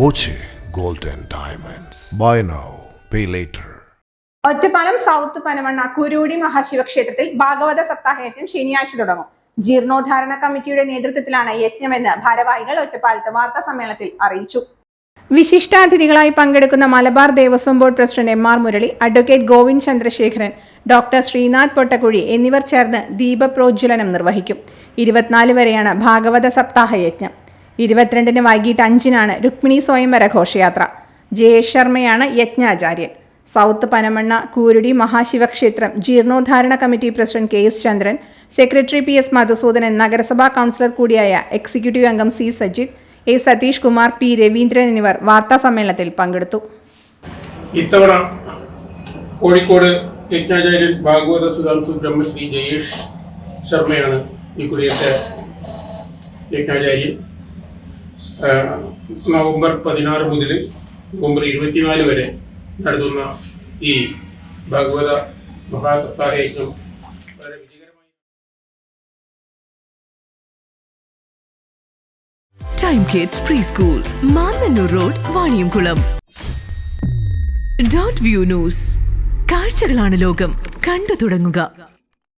Boche gold and diamonds buy now pay later Ottapalam south Panamanna Kuroodi മഹാശിവക്ഷേത്രത്തിൽ ഭാഗവത സപ്താഹയജ്ഞം ശനിയാഴ്ച തുടങ്ങും. ജീർണോദ്ധാരണ കമ്മിറ്റിയുടെ നേതൃത്വത്തിലാണ് യജ്ഞമെന്ന് ഭാരവാഹികൾ ഒറ്റപ്പാലത്ത് വാർത്താ സമ്മേളനത്തിൽ അറിയിച്ചു. വിശിഷ്ടാതിഥികളായി പങ്കെടുക്കുന്ന Malabar Devaswom board president M R Murali advocate Govind Chandrasekharan doctor Sreenath Pottakkuzhi എന്നിവർ ചേർന്ന് ദീപപ്രോജ്വലനം നിർവഹിക്കും. ഇരുപത്തിനാല് വരെയാണ് ഭാഗവത സപ്താഹ യജ്ഞം ഇരുപത്തിരണ്ടിന് വൈകിട്ട് അഞ്ചിനാണ് രുക്മിണി സ്വയംവര ഘോഷയാത്ര. ജയേഷ് ശർമ്മയാണ് യജ്ഞാചാര്യൻ. സൗത്ത് പനമണ്ണ കൂരുടി മഹാശിവക്ഷേത്രം ജീർണോദ്ധാരണ committee president K S Chandran secretary P S Madhusudanan നഗരസഭാ കൗൺസിലർ കൂടിയായ എക്സിക്യൂട്ടീവ് അംഗം C Sajith A Satheesh Kumar P Raveendran എന്നിവർ വാർത്താ സമ്മേളനത്തിൽ പങ്കെടുത്തു. ഇത്തവണ കോഴിക്കോട് യജ്ഞാചാര്യൻ ഭാഗവത സുധാംശു ബ്രഹ്മശ്രീ ജയേഷ് ശർമ്മയാണ് ഈ കുറിയത്തെ യജ്ഞാചാര്യൻ. നവംബർ പതിനാറ് മുതൽ നവംബർ ഇരുപത്തിനാല് വരെ നടത്തുന്ന ഈ ഭഗവത മഹാസപ്താഹ യജ്ഞം വളരെ വിജയകരമായി time kids pre school Mannannur road Vaniyamkulam dot view news ലോകം.